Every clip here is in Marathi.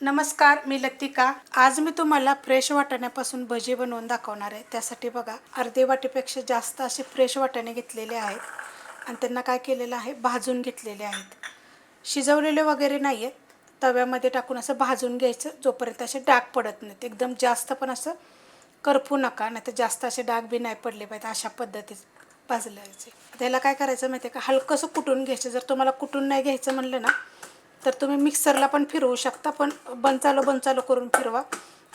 नमस्कार मी लतिका. आज मी तुम्हाला फ्रेश वाटाण्यापासून भजी बनवून दाखवणार आहे. त्यासाठी बघा अर्धे वाटीपेक्षा जास्त असे फ्रेश वाटाणे घेतलेले आहेत. आणि त्यांना काय केलेलं आहे? भाजून घेतलेले आहेत. शिजवलेले वगैरे नाही आहेत तव्यामध्ये टाकून असं भाजून घ्यायचं. जोपर्यंत असे डाग पडत नाहीत. एकदम जास्त पण असं करपू नका. नाही तर जास्त असे डाग बी नाही पडले पाहिजे अशा पद्धतीत भाजल्याचे त्याला काय करायचं माहिती आहे का? हलकंसं कुटून घ्यायचं. जर तुम्हाला कुटून नाही घ्यायचं म्हणलं ना तर तुम्ही मिक्सरला पण फिरवू शकता पण बंचालो बंचालो करून फिरवा.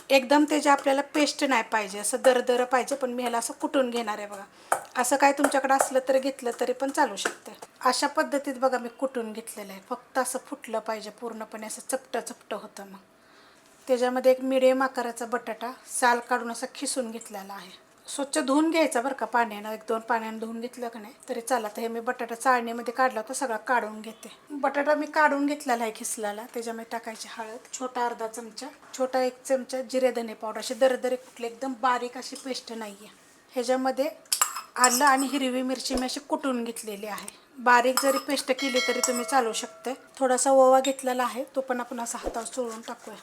एकदम त्याची आपल्याला पेस्ट नाही पाहिजे असं दरदर पाहिजे पण मी ह्याला असं कुटून घेणार आहे बघा. असं काय तुमच्याकडे असलं तरी घेतलं तरी पण चालू शकते. अशा पद्धतीत बघा मी कुटून घेतलेलं आहे. फक्त असं फुटलं पाहिजे पूर्णपणे असं चपटं चपटं होतं मग. त्याच्यामध्ये एक मिडियम आकाराचा बटाटा साल काढून असा खिसून घेतलेला आहे. स्वच्छ धुवून घ्यायचा बरं का पाण्यानं. एक दोन पाण्यानं धुवून घेतलं का नाही तरी चालत. हे मी बटाटा चाळणीमध्ये काढला होता सगळा काढून घेते. बटाटा मी काढून घेतलेला आहे खिसलाला. त्याच्यामध्ये टाकायची हळद छोटा अर्धा चमचा छोटा एक चमचा जिरे धने पावडर. असे दरदरे कुठले एकदम बारीक अशी पेस्ट नाही आहे ह्याच्यामध्ये आलं आणि हिरवी मिरची मी अशी कुटून घेतलेली आहे. बारीक जरी पेस्ट केली तरी तुम्ही चालू शकते. थोडासा ओवा घेतलेला आहे तो पण आपण असा हातावर चोळून टाकूया.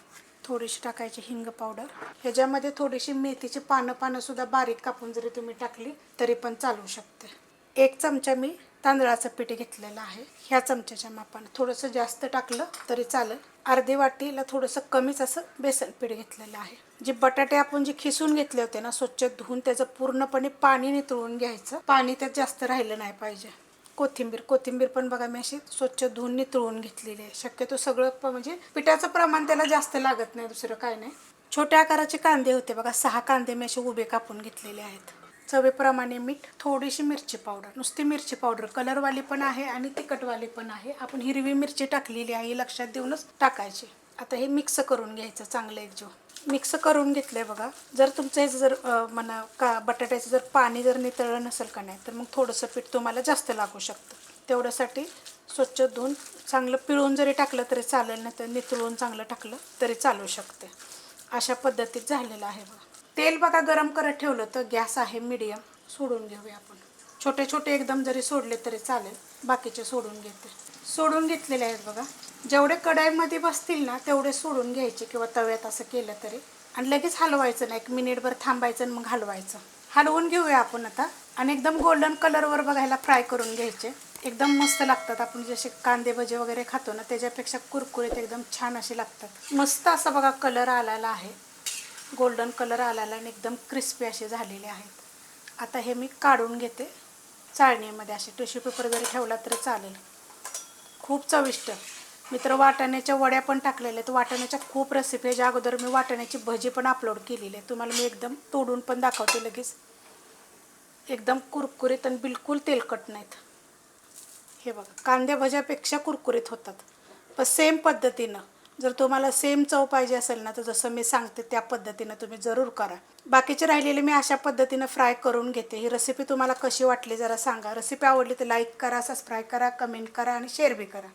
थोडीशी टाकायची हिंग पावडर. ह्याच्यामध्ये थोडीशी मेथीची पानं पानं सुद्धा बारीक कापून जरी तुम्ही टाकली तरी पण चालू शकते. एक चमचा मी तांदळाचं पीठ घेतलेलं आहे. ह्या चमच्याच्या मापानं थोडंसं जास्त टाकलं तरी चालेल. अर्धी वाटीला थोडंसं कमीच असं बेसन पीठ घेतलेलं आहे. जे बटाटे आपण जे खिसून घेतले होते ना स्वच्छ धुवून त्याचं पूर्णपणे पाणी नितळून घ्यायचं. पाणी त्यात जास्त राहिलं नाही पाहिजे. कोथिंबीर कोथिंबीर पण बघा मी अशी स्वच्छ धुवून नितळून घेतलेली आहे. शक्यतो सगळं प- म्हणजे पिठाचं प्रमाण त्याला जास्त लागत नाही दुसरं काय नाही. छोट्या आकाराचे कांदे होते बघा सहा कांदे मी असे उभे कापून घेतलेले आहेत. चवीप्रमाणे मीठ थोडीशी मिरची पावडर. नुसती मिरची पावडर कलरवाली पण आहे आणि तिखटवाली पण आहे. आपण हिरवी मिरची टाकलेली आहे लक्षात देऊनच टाकायची. आता हे मिक्स करून घ्यायचं चांगलं एकजीव मिक्स करून घेतलंय बघा. जर तुमचं हे जर म्हणा का बटाट्याचं जर पाणी जर नितळलं नसेल का नाही तर मग थोडंसं पीठ तुम्हाला जास्त लागू शकतं. तेवढ्यासाठी स्वच्छ धुवून चांगलं पिळून जरी टाकलं तरी चालेल नाही तर नितळून चांगलं टाकलं तरी चालू शकते. अशा पद्धतीत झालेलं आहे बघा. तेल बघा गरम करत ठेवलं तर गॅस आहे मीडियम. सोडून घेऊया आपण. छोटे छोटे एकदम जरी सोडले तरी चालेल. बाकीचे सोडून घेते. सोडून घेतलेले आहेत बघा. जेवढे कढाईमध्ये बसतील ना तेवढे सोडून घ्यायचे किंवा तव्यात असं केलं तरी. आणि लगेच हलवायचं नाही. एक मिनिटभर थांबायचं आणि मग हलवायचं. हलवून घेऊया आपण आता. आणि एकदम गोल्डन कलरवर बघायला फ्राय करून घ्यायचे. एकदम मस्त लागतात. आपण जसे कांदे भजे वगैरे खातो ना त्याच्यापेक्षा कुरकुरीत एकदम छान असे लागतात. मस्त असा बघा कलर आलेला आहे. गोल्डन कलर आलेला आणि एकदम क्रिस्पी असे झालेले आहेत. आता हे मी काढून घेते. चाळणीमध्ये असे टिश्यू पेपर जरी ठेवला तरी चालेल. खूप चविष्ट. मी तर वाटाण्याच्या वड्या पण टाकलेल्या आहेत. वाटाण्याच्या खूप रेसिपी ह्याच्या अगोदर मी वाटाण्याची भजी पण अपलोड केलेली आहे. तुम्हाला मी एकदम तोडून पण दाखवते लगेच. एकदम कुरकुरीत आणि बिलकुल तेलकट नाहीत. हे बघा कांद्या भज्यापेक्षा कुरकुरीत होतात. पण सेम पद्धतीनं. जर तुम्हाला सेम चव पाहिजे असेल ना तर जसं मी सांगते त्या पद्धतीनं तुम्ही जरूर करा. बाकीचे राहिलेले मी अशा पद्धतीनं फ्राय करून घेते. ही रेसिपी तुम्हाला कशी वाटली जरा सांगा. रेसिपी आवडली तर लाईक करा सबस्क्राईब करा कमेंट करा आणि शेअर बी करा.